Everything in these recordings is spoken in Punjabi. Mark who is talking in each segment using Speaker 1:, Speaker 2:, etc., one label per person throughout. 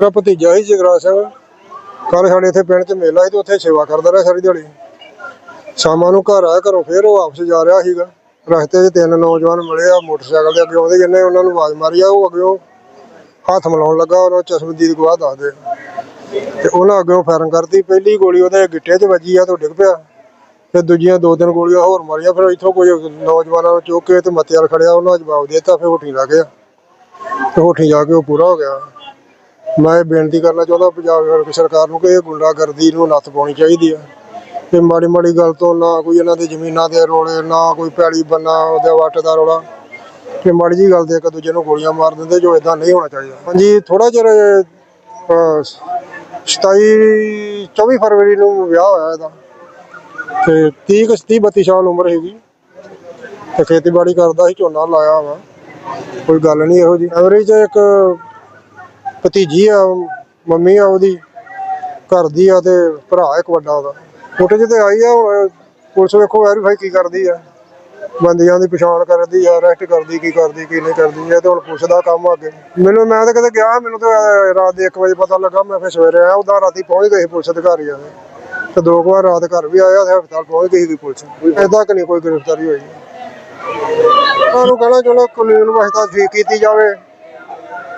Speaker 1: ਮੇਰਾ ਭਤੀਜਾ ਸੀ ਜਗਰਾ ਸਿੰਘ। ਕੱਲ ਸਾਡੇ ਇੱਥੇ ਪਿੰਡ 'ਚ ਮੇਲਾ ਸੀ ਤੇ ਉੱਥੇ ਸੇਵਾ ਕਰਦਾ ਰਿਹਾ ਸਾਰੀ ਦਿਹਾੜੀ। ਸ਼ਾਮਾਂ ਨੂੰ ਘਰ ਆਇਆ, ਘਰੋਂ ਫੇਰ ਉਹ ਵਾਪਸ ਜਾ ਰਿਹਾ ਸੀਗਾ। ਰਸਤੇ 'ਚ ਤਿੰਨ ਨੌਜਵਾਨ ਮਿਲੇ ਆ, ਮੋਟਰਸਾਈਕਲ ਦੇ ਅੱਗੇ ਆਉਂਦੇ ਜਿੰਨੇ ਉਹਨਾਂ ਨੂੰ ਆਵਾਜ਼ ਮਾਰੀ ਆ, ਉਹ ਅੱਗਿਓਂ ਹੱਥ ਮਿਲਾਉਣ ਲੱਗਾ, ਉਹਨਾਂ ਚਸ਼ਮਦੀਦ ਗਵਾਹ ਦੱਸਦੇ ਤੇ ਉਹਨਾਂ ਅੱਗੇ ਫਾਇਰਿੰਗ ਕਰਤੀ, ਪਹਿਲੀ ਗੋਲੀ ਉਹਦੇ ਗਿੱਟੇ 'ਚ ਵੱਜੀ ਆ ਤੇ ਡਿੱਗ ਪਿਆ। ਫਿਰ ਦੂਜੀਆਂ ਦੋ ਤਿੰਨ ਗੋਲੀਆਂ ਹੋਰ ਮਾਰੀਆਂ, ਫਿਰ ਇੱਥੋਂ ਕੋਈ ਨੌਜਵਾਨਾਂ ਨੂੰ ਚੁੱਕ ਕੇ ਤੇ ਮੱਤੇ ਵਾਲ ਖੜਿਆ, ਉਹਨਾਂ ਜਵਾਬ ਦੇ ਦਿੱਤਾ, ਫਿਰ ਹੋਠੀ ਲੱਗ ਗਿਆ। ਤੇ ਹੋਠੀ ਜਾ ਕੇ ਉਹ ਪੂਰਾ ਹੋ ਗਿਆ। ਮੈਂ ਇਹ ਬੇਨਤੀ ਕਰਨਾ ਚਾਹੁੰਦਾ ਪੰਜਾਬ ਸਰਕਾਰ ਨੂੰ ਕਿ ਇਹ ਗੁੰਡਾਗਰਦੀ ਨੂੰ ਨੱਥ ਪਾਉਣੀ ਚਾਹੀਦੀ ਹੈ ਤੇ ਮਾੜੀ ਮਾੜੀ ਗੱਲ ਤੋਂ ਨਾ ਕੋਈ ਇਹਨਾਂ ਦੀ ਜ਼ਮੀਨਾਂ ਦੇ ਰੋਲੇ ਨਾ ਕੋਈ ਪੈਲੀ ਬੰਨਾ ਉਹਦੇ ਵੱਟ ਦਾ ਰੋਲਾ। ਤੇ ਮਾੜੀ ਜੀ ਗੱਲ ਤੇ ਇੱਕ ਦੂਜੇ ਨੂੰ ਗੋਲੀਆਂ ਮਾਰ ਦਿੰਦੇ ਜੋ ਇਦਾਂ ਨਹੀਂ ਹੋਣਾ ਚਾਹੀਦਾ। ਹਾਂਜੀ ਥੋੜਾ ਚਿਰ ਅਹ, 27 24 ਫਰਵਰੀ ਨੂੰ ਵਿਆਹ ਹੋਇਆ ਇਹਦਾ। ਤੇ 30 ਕੁ 30 32 ਸਾਲ ਉਮਰ ਹੈਗੀ ਤੇ ਖੇਤੀਬਾੜੀ ਕਰਦਾ ਸੀ ਝੋਨਾ ਲਾਇਆ ਵਾ। ਕੋਈ ਗੱਲ ਨਹੀਂ ਇਹੋ ਜੀ ਐਵਰੇਜ ਇੱਕ ਭਤੀਜੀ ਆ, ਮੰਮੀ ਆ ਉਹਦੀ, ਘਰ ਦੀ ਆ ਤੇ ਭਰਾ ਇੱਕ ਵੱਡਾ ਉਹਦਾ। ਫੋਟੋ ਜਿਹੇ ਤੇ ਆਈ ਆ ਹੁਣ ਪੁਲਿਸ ਵੇਖੋ ਵੈਰੀਫਾਈ ਕੀ ਕਰਦੀ ਆ। ਬੰਦਿਆਂ ਦੀ ਪਛਾਣ ਕਰਦੀ ਆ, ਅਰੈਸਟ ਕਰਦੀ, ਕੀ ਕਰਦੀ, ਕੀ ਨਹੀਂ ਕਰਦੀ, ਇਹ ਤੇ ਹੁਣ ਪੁਲਿਸ ਦਾ ਕੰਮ ਆ ਅੱਗੇ। ਮੈਨੂੰ, ਮੈਂ ਤਾਂ ਕਦੇ ਗਿਆ, ਮੈਨੂੰ ਤਾਂ ਰਾਤ ਦੇ 1 ਵਜੇ ਪਤਾ ਲੱਗਾ, ਮੈਂ ਫਿਰ ਸਵੇਰੇ ਆਇਆ ਉਹਦਾ ਰਾਤੀ ਪਹੁੰਚ ਗਏ ਸੀ ਪੁਲਿਸ ਅਧਿਕਾਰੀ ਆ ਤੇ ਦੋ ਕੁ ਵਾਰ ਰਾਤ ਘਰ ਵੀ ਆਇਆ ਤੇ ਹਸਪਤਾਲ ਪਹੁੰਚ ਗਈ ਸੀ ਪੁਲਿਸ। ਏਦਾਂ ਕਿ ਨਹੀਂ ਕੋਈ ਗ੍ਰਿਫਤਾਰੀ ਹੋਈ। ਉਹਨੂੰ ਕਹਿਣਾ, ਚਲੋ ਕਾਨੂੰਨ ਵਾਸਤਾ ਠੀਕ ਕੀਤੀ ਜਾਵੇ।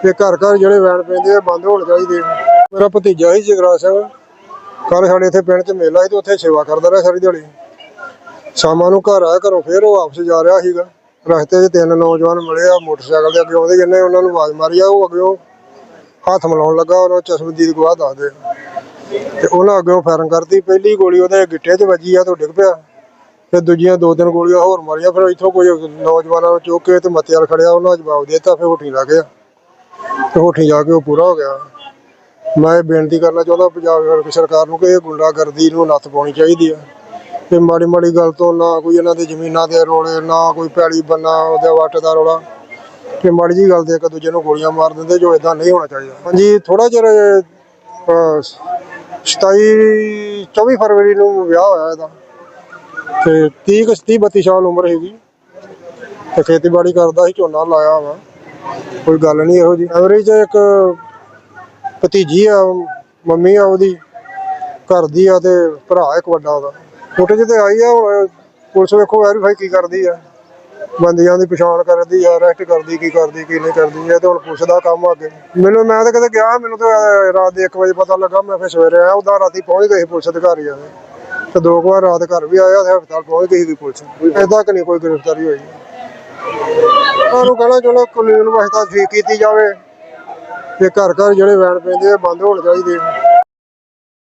Speaker 1: ਤੇ ਘਰ ਘਰ ਜਿਹੜੇ ਵੈਨ ਪੈਂਦੇ ਆ, ਬੰਦ ਹੋਣ ਚਾਹੀਦੇ ਮੇਰਾ ਭਤੀਜਾ ਸੀ ਜਗਰਾਜ ਸਿੰਘ। ਕੱਲ ਸਾਡੇ ਇੱਥੇ ਪਿੰਡ 'ਚ ਮੇਲਾ ਸੀ ਤੇ ਉੱਥੇ ਸੇਵਾ ਕਰਦਾ ਰਿਹਾ ਸਾਰੀ ਦਿਹਾੜੀ। ਸ਼ਾਮਾਂ ਨੂੰ ਘਰ ਆਇਆ, ਘਰੋਂ ਫੇਰ ਉਹ ਵਾਪਸ ਜਾ ਰਿਹਾ ਸੀਗਾ। ਰਸਤੇ 'ਚ ਤਿੰਨ ਨੌਜਵਾਨ ਮਿਲੇ ਆ, ਮੋਟਰਸਾਈਕਲ ਦੇ ਅੱਗੇ ਆਉਂਦੇ ਜਿੰਨੇ ਉਹਨਾਂ ਨੂੰ ਆਵਾਜ਼ ਮਾਰੀ ਆ, ਉਹ ਅੱਗੇ ਹੱਥ ਮਿਲਾਉਣ ਲੱਗਾ, ਉਹਨਾਂ ਚਸ਼ਮਦੀਦ ਗਵਾਹ ਦੱਸਦੇ ਤੇ ਉਹਨਾਂ ਅੱਗੇ ਫਾਇਰਿੰਗ ਕਰਤੀ, ਪਹਿਲੀ ਗੋਲੀ ਉਹਦੇ ਗਿੱਟੇ 'ਚ ਵੱਜੀ ਆ ਤੇ ਡਿੱਗ ਪਿਆ। ਫਿਰ ਦੂਜੀਆਂ ਦੋ ਤਿੰਨ ਗੋਲੀਆਂ ਹੋਰ ਮਾਰੀਆਂ, ਫਿਰ ਇੱਥੋਂ ਕੋਈ ਨੌਜਵਾਨਾਂ ਨੂੰ ਚੁੱਕ ਕੇ ਤੇ ਮੱਤੇ ਵਾਲ ਖੜਿਆ, ਉਹਨਾਂ ਜਵਾਬ ਦੇ ਦਿੱਤਾ, ਫਿਰ ਹੋਠੀ ਲੱਗ ਗਿਆ। ਤੇ ਹੋਠੀ ਜਾ ਕੇ ਉਹ ਪੂਰਾ ਹੋ ਗਿਆ। ਮੈਂ ਇਹ ਬੇਨਤੀ ਕਰਨਾ ਚਾਹੁੰਦਾ ਪੰਜਾਬ ਸਰਕਾਰ ਨੂੰ ਕਿ ਇਹ ਗੁੰਡਾਗਰਦੀ ਨੂੰ ਨੱਥ ਪਾਉਣੀ ਚਾਹੀਦੀ ਹੈ ਤੇ ਮਾੜੀ ਮਾੜੀ ਗੱਲ ਤੋਂ ਨਾ ਕੋਈ ਇਹਨਾਂ ਦੇ ਜ਼ਮੀਨਾਂ ਦੇ ਰੋਲੇ ਨਾ ਕੋਈ ਪੈਲੀ ਬੰਨਾ ਉਹਦੇ ਵੱਟ ਦਾ ਰੋਲਾ। ਤੇ ਮਾੜੀ ਜੀ ਗੱਲ ਤੇ ਇੱਕ ਦੂਜੇ ਨੂੰ ਗੋਲੀਆਂ ਮਾਰ ਦਿੰਦੇ ਜੋ ਇਦਾਂ ਨਹੀਂ ਹੋਣਾ ਚਾਹੀਦਾ। ਹਾਂਜੀ ਥੋੜਾ ਚਿਰ ਅਹ, 27 24 ਫਰਵਰੀ ਨੂੰ ਵਿਆਹ ਹੋਇਆ ਇਹਦਾ। ਤੇ 30 ਕੁ 30 32 ਸਾਲ ਉਮਰ ਹੈਗੀ ਤੇ ਖੇਤੀਬਾੜੀ ਕਰਦਾ ਸੀ ਝੋਨਾ ਲਾਇਆ ਵਾ। ਕੋਈ ਗੱਲ ਨਹੀਂ, ਇਹੋ ਜੀ ਐਵਰੇਜ ਇੱਕ ਭਤੀਜੀ ਆ, ਮੰਮੀ ਆ ਉਹਦੀ, ਘਰ ਦੀ ਆ ਤੇ ਭਰਾ ਇੱਕ ਵੱਡਾ ਉਹਦਾ। ਫੁਟੇਜ ਤੇ ਆਈ ਆ, ਹੁਣ ਪੁਲਿਸ ਵੇਖੋ ਵੈਰੀਫਾਈ ਕੀ ਕਰਦੀ ਆ। ਬੰਦਿਆਂ ਦੀ ਪਛਾਣ ਕਰਦੀ ਆ ਅਰੈਸਟ ਕਰਦੀ, ਕੀ ਕਰਦੀ, ਕੀ ਨਹੀਂ ਕਰਦੀ, ਇਹ ਤੇ ਹੁਣ ਪੁਲਿਸ ਦਾ ਕੰਮ ਆ ਅੱਗੇ। ਮੈਨੂੰ, ਮੈਂ ਤਾਂ ਕਦੇ ਗਿਆ, ਮੈਨੂੰ ਤਾਂ ਰਾਤ ਦੇ 1 ਵਜੇ ਪਤਾ ਲੱਗਾ, ਮੈਂ ਫਿਰ ਸਵੇਰੇ ਆਇਆ ਉਹਦਾ ਰਾਤੀ ਪਹੁੰਚ ਗਏ ਸੀ ਪੁਲਿਸ ਅਧਿਕਾਰੀ ਆ। ਤੇ ਦੋ ਕੁ ਵਾਰ ਰਾਤ ਘਰ ਵੀ ਆਇਆ, ਤੇ ਹਸਪਤਾਲ ਪਹੁੰਚ ਗਈ ਸੀ ਪੁਲਿਸ। ਏਦਾਂ ਕਿ ਨਹੀਂ ਕੋਈ ਗ੍ਰਿਫਤਾਰੀ ਹੋਈ। ਉਹਨੂੰ ਕਹਿਣਾ ਚਾਹੁੰਦਾ ਕਾਨੂੰਨ ਵਾਸਤਾ ਠੀਕ ਕੀਤੀ ਜਾਵੇ ਤੇ ਘਰ ਘਰ ਜਿਹੜੇ ਵੈਨ ਪੈਂਦੇ ਆ, ਬੰਦ ਹੋਣੇ ਚਾਹੀਦੇ